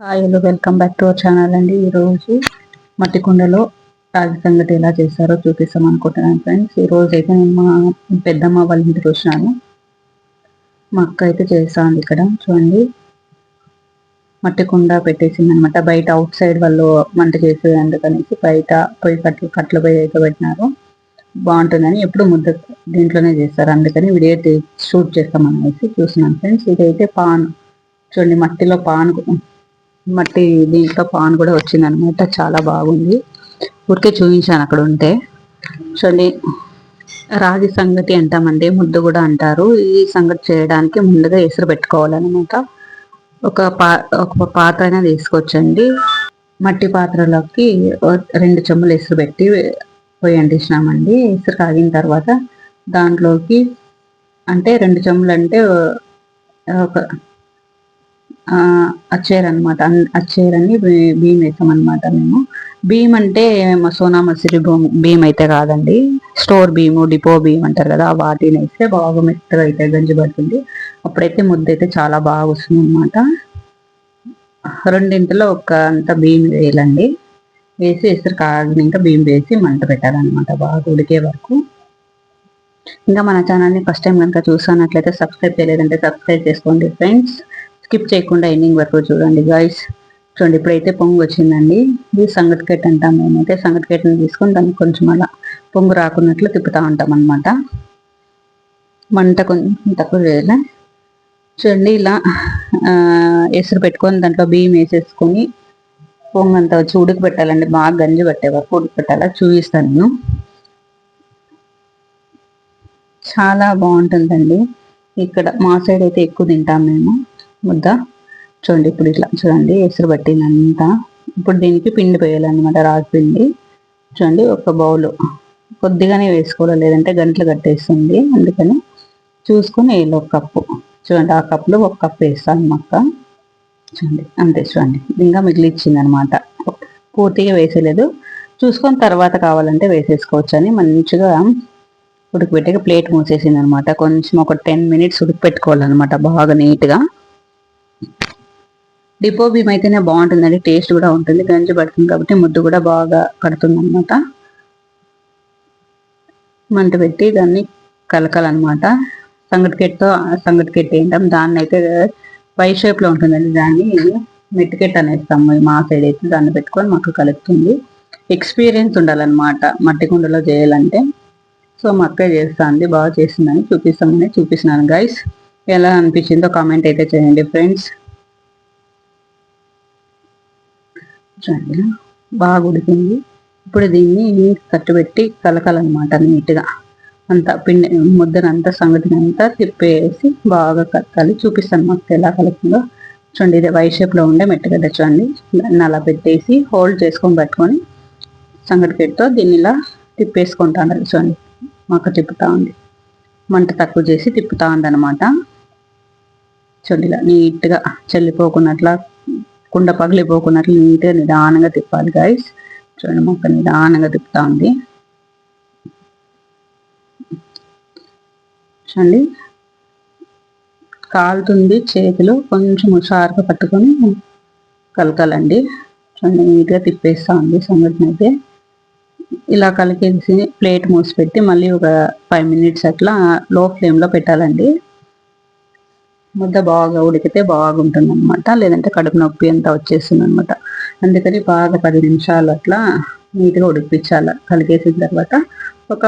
Hi hello welcome back to our channel అండి. ఈరోజు మట్టి కుండలో రాగి సంగటి ఎలా చేస్తారో చూపిస్తాం అనుకుంటున్నాను ఫ్రెండ్స్ ఈ రోజు అయితే నేను మా పెద్దమ్మ వాళ్ళ ఇంటికి వచ్చినాను. మా అక్క అయితే చేస్తాను ఇక్కడ చూడండి. మట్టి కుండ పెట్టేసింది అనమాట బయట అవుట్ సైడ్ వాళ్ళు మంట చేసేది అందుకనేసి బయట పొయ్యి కట్లు కట్ల పొయ్యి అయితే పెట్టినారు. బాగుంటుందని ఎప్పుడు ముద్ద దీంట్లోనే చేస్తారు. అందుకని వీడియో షూట్ చేస్తాం అనేసి చూస్తున్నాను ఫ్రెండ్స్ ఇదైతే పాన్ చూడండి మట్టిలో పాన్ మట్టి దీంట్లో పాన్ కూడా వచ్చింది అనమాట చాలా బాగుంది. ఊరికే చూపించాను అక్కడ ఉంటే. చూడండి రాగి సంగతి అంటామండి ముద్దు కూడా అంటారు. ఈ సంగతి చేయడానికి ముందుగా ఎసురు పెట్టుకోవాలన్నమాట. ఒక పా ఒక పాత్ర అయినా తీసుకోవచ్చండి మట్టి పాత్రలోకి రెండు చెమ్ములు ఎసురు పెట్టి పోయి అంటించినామండి. ఎసురు కాగిన తర్వాత దాంట్లోకి అంటే రెండు చెమ్ములు అంటే ఒక అచ్చేర్ అనమాట అచ్చేర్ అని బియ్యం వేసాం అనమాట మేము. బియ్యం అంటే సోనా మసూరి బియ్యం అయితే కాదండి. స్టోర్ భీము డిపో భీమ్ అంటారు కదా వాటిని వేస్తే బాగా మెత్తగా అయితే గంజి పడుతుంది. అప్పుడైతే ముద్ద అయితే చాలా బాగా వస్తుంది అనమాట రెండింటిలో ఒక అంత భీమ్ వేయాలండి వేసి ఎసురు కాగినాక బియ్యం వేసి మంట పెట్టాలన్నమాట బాగా ఉడికే వరకు. ఇంకా మన ఛానల్ని ఫస్ట్ టైం కనుక చూసానట్లయితే సబ్స్క్రైబ్ చేయలేదంటే సబ్స్క్రైబ్ చేసుకోండి ఫ్రెండ్స్. స్కిప్ చేయకుండా ఎండింగ్ వరకు చూడండి గాయస్ చూడండి ఇప్పుడైతే పొంగు వచ్చిందండి. ఇది సంగటికెట్ అంటాం మేమైతే. సంగటికెట్ని తీసుకొని దాన్ని కొంచెం అలా పొంగు రాకున్నట్లు తిప్పుతూ ఉంటాం అనమాట మంట కొంచెం తక్కువ చేయాలి? చూడండి ఇలా ఎసురు పెట్టుకొని దాంట్లో బియ్యం వేసేసుకొని పొంగు అంతా వచ్చి ఉడికి పెట్టాలండి. బాగా గంజి పట్టే వరకు ఉడికి పెట్టాలా? చూపిస్తాను నేను. చాలా బాగుంటుందండి. ఇక్కడ మా సైడ్ అయితే ఎక్కువ తింటాం మేము. ముద్ద. చూడండి ఇప్పుడు ఇట్లా చూడండి ఎసురు పట్టిందంతా. ఇప్పుడు దీనికి పిండి పోయాలన్నమాట రాగి పిండి. చూడండి ఒక బౌల్. కొద్దిగానే వేసుకోవాలి లేదంటే గంటలు కట్టేస్తుంది. అందుకని చూసుకొని వేయాలి ఒక కప్పు. చూడండి ఆ కప్పులో ఒక కప్పు వేస్తాను మక్క చూడండి అంతే చూడండి. ఇంకా మిగిలిచ్చింది అనమాట పూర్తిగా వేసేయలేదు. చూసుకొని తర్వాత కావాలంటే వేసేసుకోవచ్చు అని మంచిగా ఉడికిపెట్టి ప్లేట్ మూసేసింది అనమాట కొంచెం ఒక టెన్ మినిట్స్ ఉడికిపెట్టుకోవాలన్నమాట బాగా నీట్గా. డిపో బియ్యం అయితేనే బాగుంటుందండి టేస్ట్ కూడా ఉంటుంది గంజి పడుతుంది కాబట్టి ముద్దు కూడా బాగా కడుతుంది అనమాట మంట పెట్టి దాన్ని కలకాలన్నమాట. సంగటికెట్తో సంగటికెట్ ఏంటాం దాన్ని అయితే వై షేప్లో ఉంటుందండి దాన్ని. మెట్టికెట్ అనేస్తాము మా సైడ్ అయితే దాన్ని పెట్టుకొని మాకు కలుపుతుంది. ఎక్స్పీరియన్స్ ఉండాలన్నమాట మట్టి కుండలో చేయాలంటే. సో మా అక్క చేస్తుంది బాగా చేసిందని చూపిస్తామని చూపిస్తున్నాను గైస్ ఎలా అనిపించిందో కామెంట్ అయితే చేయండి ఫ్రెండ్స్ చూడండి బాగా ఉడికింది. ఇప్పుడు దీన్ని కట్టుబెట్టి కలకాలన్నమాట నీట్గా. అంతా పిండి ముద్దనంతా సంగతిని అంతా తిప్పేసి బాగా కలకాలి. చూపిస్తాను మాకు ఎలా కలుపుతుందో. చూడండి ఇది వై షేప్లో ఉండే మెట్టగడ్డ చూడండి. దాన్ని అలా పెట్టేసి హోల్డ్ చేసుకొని పెట్టుకొని సంగటి పెట్టితో దీన్ని ఇలా తిప్పేసుకుంటాను చూడండి. మాకు తిప్పుతా ఉంది. మంట తక్కువ చేసి తిప్పుతా ఉంది అనమాట చూడండి ఇలా నీట్గా చల్లిపోకున్నట్ల కుండ పగిలిపోకున్నట్లు నీట్గా నిదానంగా తిప్పాలి గాయస్ చూడండి మొక్క నిదానంగా తిప్పుతా ఉంది చూడండి. కాలుతుంది చేతులు కొంచెం హుషారుగా పట్టుకొని కలకాలండి. చూడండి నీట్గా తిప్పేస్తూ ఉంది సంఘటన అయితే ఇలా కలికేసి ప్లేట్ మూసి పెట్టి మళ్ళీ ఒక ఫైవ్ మినిట్స్ అట్లా లో ఫ్లేమ్లో పెట్టాలండి. ముద్ద బాగా ఉడికితే బాగుంటుంది అనమాట లేదంటే కడుపు నొప్పి అంతా వచ్చేస్తుంది అనమాట అందుకని బాగా పది నిమిషాలు అట్లా నీట్గా ఉడిపించాలి కలిగేసిన తర్వాత ఒక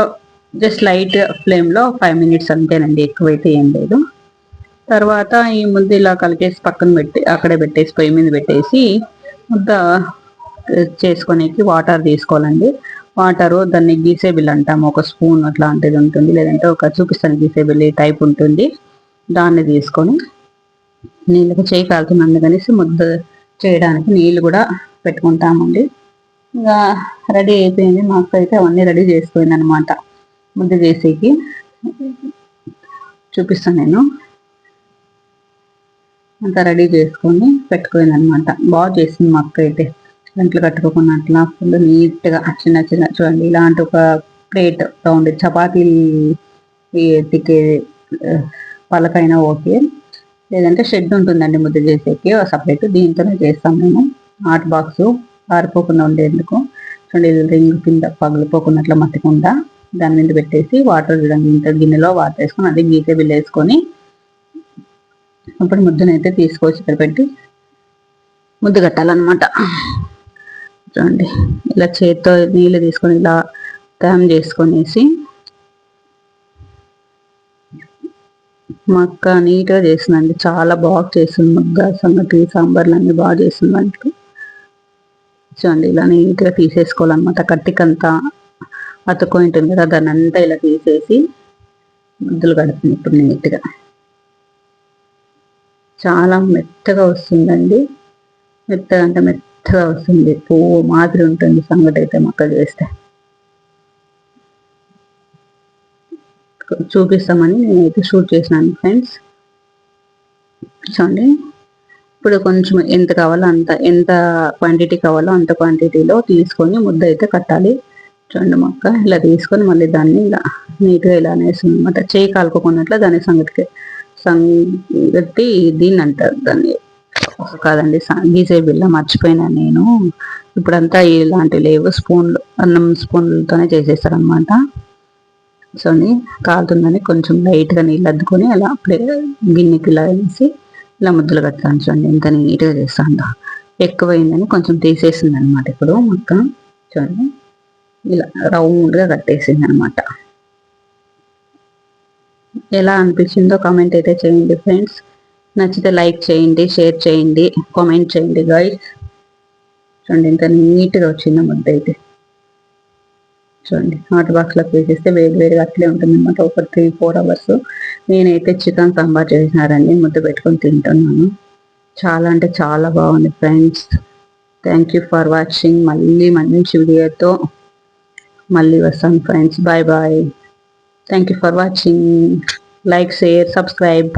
జస్ట్ లైట్ ఫ్లేమ్లో ఫైవ్ మినిట్స్ అంతేనండి ఎక్కువైతే ఏం లేదు. తర్వాత ఈ ముద్ద ఇలా కలిగేసి పక్కన పెట్టి అక్కడే పెట్టేసి పొయ్యి మీద పెట్టేసి ముద్ద చేసుకునేకి వాటర్ తీసుకోవాలండి. వాటరు దాన్ని గీసేబిల్ అంటాము. ఒక స్పూన్ అట్లాంటిది ఉంటుంది. లేదంటే ఒక చూపిస్తాను గీసేబిల్ టైప్ ఉంటుంది. దాన్ని తీసుకొని నీళ్ళకి చేయి కాలుతుంది అందుకనేసి ముద్ద చేయడానికి నీళ్ళు కూడా పెట్టుకుంటామండి. ఇంకా రెడీ అయిపోయింది. మాకు అయితే అవన్నీ రెడీ చేసిపోయింది అనమాట ముద్ద చేసేకి చూపిస్తాను నేను. అంతా రెడీ చేసుకొని పెట్టుకోయింది అనమాట బాగా చేసింది మా అక్క అయితే గంటలు అట్లా ఫుల్ నీట్గా చిన్న చిన్న చూడండి. ఇలాంటి ఒక ప్లేట్ రౌండ్ చపాతీ తిక్కే పలకైనా ఓకే. లేదంటే షెడ్ ఉంటుందండి ముద్ద చేసేకి సపరేట్ దీంతోనే చేస్తాం మేము. హాట్ బాక్స్ ఆరిపోకుండా ఉండేందుకు. చూడండి రింగ్ కింద పగిలిపోకున్నట్లు మట్టకుండా. దాని మీద పెట్టేసి వాటర్ చూడండి ఇంత గిన్నెలో వాటర్ వేసుకొని అది గీతే బిల్లు వేసుకొని ఇప్పుడు ముద్దనైతే తీసుకొచ్చి ఇక్కడ పెట్టి ముద్ద కట్టాలన్నమాట. చూడండి ఇలా చేతితో నీళ్ళు తీసుకొని ఇలా ట్యామ్ చేసుకొనేసి మా అక్క నీట్గా చేసిందండి చాలా బాగా చేసింది మగ్గ సంగటి సాంబార్లు అన్నీ బాగా చేసింది వంటలు చూడండి ఇలా నీట్గా తీసేసుకోవాలన్నమాట. కట్టికంతా అతుకొని ఉంటుంది కదా దాన్ని అంతా ఇలా తీసేసి ముద్దులు కడుతుంది ఇప్పుడు నీట్గా. చాలా మెత్తగా వస్తుందండి. మెత్తగా అంటే మెత్తగా వస్తుంది. పువ్వు మాదిరి ఉంటుంది సంగటి అయితే మొక్క చేస్తే. చూపిస్తామని నేనైతే షూట్ చేసినాను ఫ్రెండ్స్. చూడండి. ఇప్పుడు కొంచెం ఎంత కావాలో అంత ఎంత క్వాంటిటీ కావాలో అంత క్వాంటిటీలో తీసుకొని ముద్ద అయితే కట్టాలి. చూడండి మొక్క ఇలా తీసుకొని మళ్ళీ దాన్ని ఇలా నీట్గా ఇలా అనేసి అనమాట చేయి కాలుకోకున్నట్లు దాని సంగతికి సంగతి దీన్ని అంటారు దాన్ని. కాదండి గీసే బిల్లా మర్చిపోయినా నేను. ఇప్పుడంతా ఇలాంటి లేవు స్పూన్లు అన్నం స్పూన్లతోనే చేసేస్తారనమాట చూడండి కాలుతుందని కొంచెం లైట్గా నీళ్ళు అద్దుకొని అలా అప్పుడే గిన్నెకి ఇలా వేసి ఇలా ముద్దలు కట్టాను చూడండి ఎంత నీట్గా చేస్తాను ఎక్కువైందని కొంచెం తీసేసింది అనమాట ఇప్పుడు మొక్క చూడండి. ఇలా రౌండ్గా కట్టేసింది అనమాట ఎలా అనిపించిందో కామెంట్ అయితే చేయండి ఫ్రెండ్స్. నచ్చితే లైక్ చేయండి షేర్ చేయండి కామెంట్ చేయండి గైడ్ చూడండి ఇంత నీట్గా వచ్చింది ముద్ద అయితే చూడండి. హాట్ బాక్స్లోకి వేసేస్తే వేరు వేరుగా అట్లే ఉంటుందన్నమాట. ఒక త్రీ ఫోర్ అవర్స్ నేనైతే చికెన్ సాంబార్ చేసినారండి. ముద్ద పెట్టుకొని తింటున్నాను. చాలా అంటే చాలా బాగుంది friends. Thank you for watching మళ్ళీ మంచి వీడియోతో మళ్ళీ వస్తాను friends. Bye bye thank you for watching like share subscribe